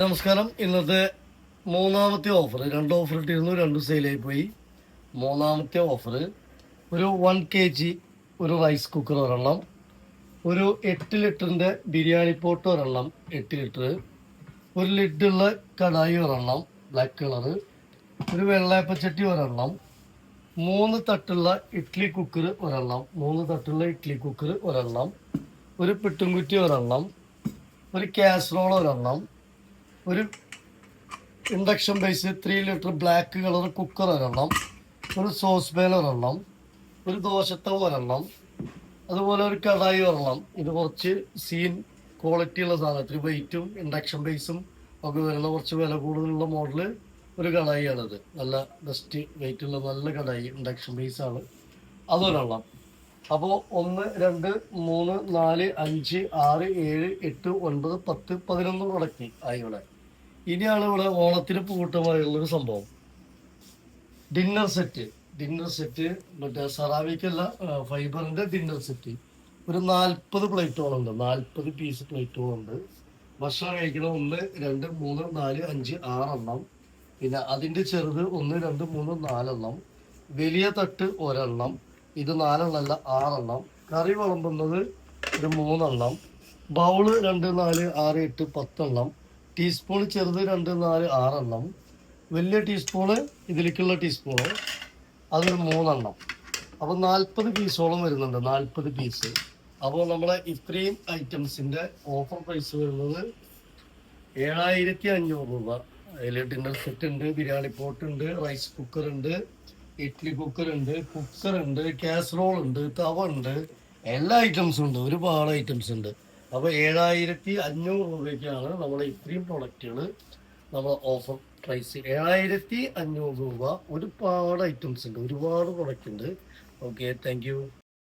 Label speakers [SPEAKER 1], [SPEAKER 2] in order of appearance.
[SPEAKER 1] നമസ്കാരം. ഇന്നത്തെ മൂന്നാമത്തെ ഓഫർ രണ്ട് ഓഫർ ഇട്ടിരുന്നു രണ്ട് സെയിലായി പോയി. മൂന്നാമത്തെ ഓഫർ ഒരു വൺ കെ ജി ഒരു റൈസ് കുക്കർ ഒരെണ്ണം ഒരു എട്ട് ലിറ്ററിന്റെ ബിരിയാണി പോട്ട് ഒരെണ്ണം എട്ട് ലിറ്റർ ഒരു ലിഡുള്ള കടായി ഒരെണ്ണം ബ്ലാക്ക് കളർ ഒരു വെള്ളയപ്പച്ചട്ടി ഒരെണ്ണം മൂന്ന് തട്ടുള്ള ഇഡ്ഡലി കുക്കർ ഒരെണ്ണം മൂന്ന് തട്ടുള്ള ഇഡ്ഡലി കുക്കർ ഒരെണ്ണം ഒരു പിട്ടുംകുറ്റി ഒരെണ്ണം ഒരു കാസറോൾ ഒരെണ്ണം ഒരു induction base three litre black colour cooker ഒരെണ്ണം ഒരു സോസ് പാൻ ഒരെണ്ണം ഒരു ദോശത്തവ ഒരെണ്ണം അതുപോലെ ഒരു കടായി ഒരെണ്ണം. ഇത് കുറച്ച് സീൻ ക്വാളിറ്റി ഉള്ള സാധനം. ഇത്തിരി വെയിറ്റും ഇൻഡക്ഷൻ ബേസും ഒക്കെ വരുന്ന കുറച്ച് വില കൂടുതലുള്ള മോഡൽ ഒരു കടായിയാണിത്. നല്ല ബെസ്റ്റ് വെയിറ്റ് ഉള്ള നല്ല കടായി ഇൻഡക്ഷൻ ബേസാണ് അതൊരെണ്ണം. അപ്പോൾ ഒന്ന് രണ്ട് മൂന്ന് നാല് അഞ്ച് ആറ് ഏഴ് എട്ട് ഒൻപത് പത്ത് പതിനൊന്ന് പ്രൊഡക്റ്റ് ആയി ഇവിടെ. ഇനിയാണ് ഇവിടെ ഓണത്തിന് പൂട്ടമായുള്ളൊരു സംഭവം. ഡിന്നർ സെറ്റ് ഡിന്നർ സെറ്റ് മറ്റേ സറാവിക്കല്ല ഫൈബറിന്റെ ഡിന്നർ സെറ്റ് ഒരു നാൽപ്പത് പ്ലേറ്റുകളുണ്ട് നാൽപ്പത് പീസ് പ്ലേറ്റുകളുണ്ട് ഭക്ഷണം കഴിക്കുന്ന ഒന്ന് രണ്ട് മൂന്ന് നാല് അഞ്ച് ആറെണ്ണം. പിന്നെ അതിന്റെ ചെറുത് ഒന്ന് രണ്ട് മൂന്ന് നാലെണ്ണം. വലിയ തട്ട് ഒരെണ്ണം. ഇത് നാലെണ്ണമല്ല ആറെണ്ണം. കറി വിളമ്പുന്നത് ഒരു മൂന്നെണ്ണം. ബൗൾ രണ്ട് നാല് ആറ് എട്ട് പത്തെണ്ണം. ടീസ്പൂൺ ചെറുത് രണ്ട് നാല് ആറെണ്ണം. വലിയ ടീസ്പൂണ് ഇതിലേക്കുള്ള ടീസ്പൂണ് അതൊരു മൂന്നെണ്ണം. അപ്പോൾ നാൽപ്പത് പീസോളം വരുന്നുണ്ട് നാൽപ്പത് പീസ്. അപ്പോൾ നമ്മളെ ഇത്രയും ഐറ്റംസിന്റെ ഓഫർ പ്രൈസ് വരുന്നത് ഏഴായിരത്തി അഞ്ഞൂറ് രൂപ. അതിൽ ഡിന്നർ സെറ്റ് ഉണ്ട് ബിരിയാണി പോട്ട് ഉണ്ട് റൈസ് കുക്കർ ഉണ്ട് ഇഡ്ഡലി കുക്കർ ഉണ്ട് കുക്കർ ഉണ്ട് കാസറോൾ ഉണ്ട് തവ ഉണ്ട് എല്ലാ ഐറ്റംസും ഉണ്ട് ഒരുപാട് ഐറ്റംസ് ഉണ്ട്. അപ്പോൾ ഏഴായിരത്തി അഞ്ഞൂറ് രൂപയ്ക്കാണ് നമ്മൾ ഇത്രയും പ്രൊഡക്റ്റുകൾ നമ്മൾ ഓഫർ പ്രൈസ് ഏഴായിരത്തി അഞ്ഞൂറ് രൂപ ഒരുപാട് ഐറ്റംസ് ഉണ്ട് ഒരുപാട് പ്രൊഡക്റ്റ് ഉണ്ട്. Okay thank